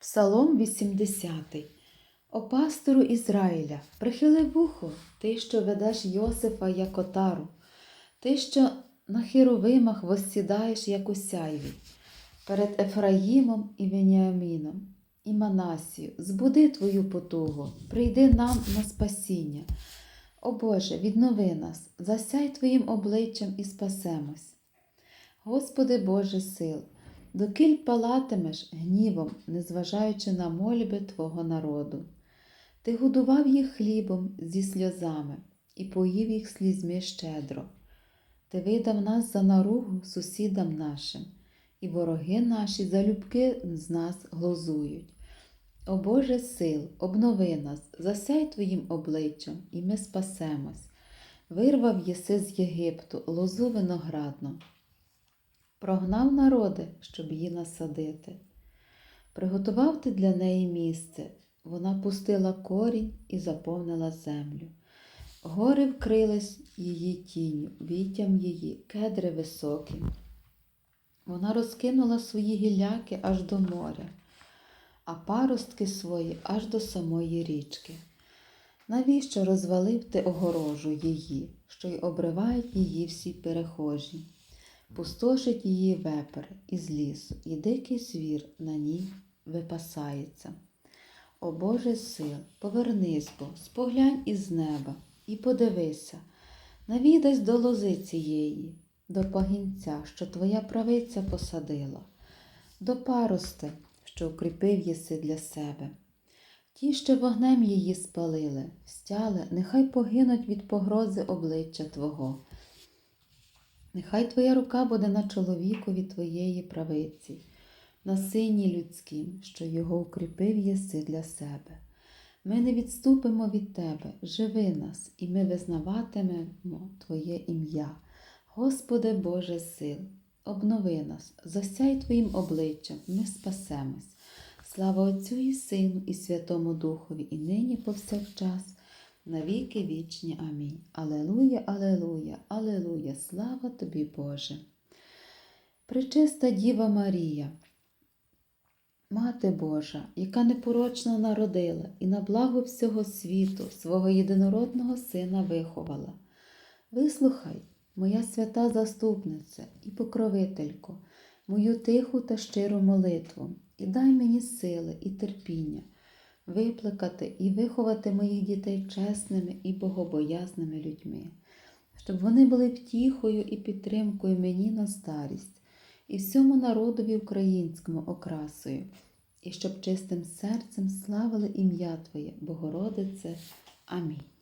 Псалом 80. О пастору Ізраїля, прихили вухо, ти, що ведеш Йосифа як отару, ти, що на херовимах воссідаєш, як у сяйві, перед Ефраїмом і Веніаміном, і Манасію, збуди твою потугу, прийди нам на спасіння. О Боже, віднови нас, засяй Твоїм обличчям і спасемось. Господи Боже сил, докіль палатимеш гнівом, незважаючи на мольби Твого народу. Ти годував їх хлібом зі сльозами і поїв їх слізьми щедро. Ти видав нас за наругу сусідам нашим, і вороги наші залюбки з нас глузують. О Боже сил, обнови нас, засяй Твоїм обличчям, і ми спасемось. Вирвав єси з Єгипту лозу виноградну. Прогнав народи, щоб її насадити. Приготував ти для неї місце, вона пустила корінь і заповнила землю. Гори вкрились її тінню, вітям її, кедри високі. Вона розкинула свої гілляки аж до моря, а паростки свої аж до самої річки. Навіщо розвалив ти огорожу її, що й обривають її всі перехожі? Пустошить її вепер із лісу, і дикий звір на ній випасається. О Боже сил, повернись бо, споглянь із неба і подивися, навідась до лози цієї, до пагінця, що твоя правиця посадила, до парости, що укріпив єси для себе. Ті, що вогнем її спалили, стяли, нехай погинуть від погрози обличчя Твого. Нехай Твоя рука буде на чоловікові Твоєї правиці, на сині людським, що його укріпив єси для себе. Ми не відступимо від Тебе, живи нас, і ми визнаватимемо Твоє ім'я. Господи Боже сил, обнови нас, засяй Твоїм обличчям, ми спасемось. Слава Отцю і Сину, і Святому Духові, і нині повсякчас, на віки вічні. Амінь. Алелуя, Алелуя, Алелуя, слава тобі, Боже. Пречиста Діва Марія, Мати Божа, яка непорочно народила і на благо всього світу свого єдинородного Сина виховала. Вислухай, моя свята заступниця і покровителько, мою тиху та щиру молитву, і дай мені сили і терпіння виплакати і виховати моїх дітей чесними і богобоязними людьми, щоб вони були втіхою і підтримкою мені на старість і всьому народові українському окрасою, і щоб чистим серцем славили ім'я Твоє, Богородице. Амінь.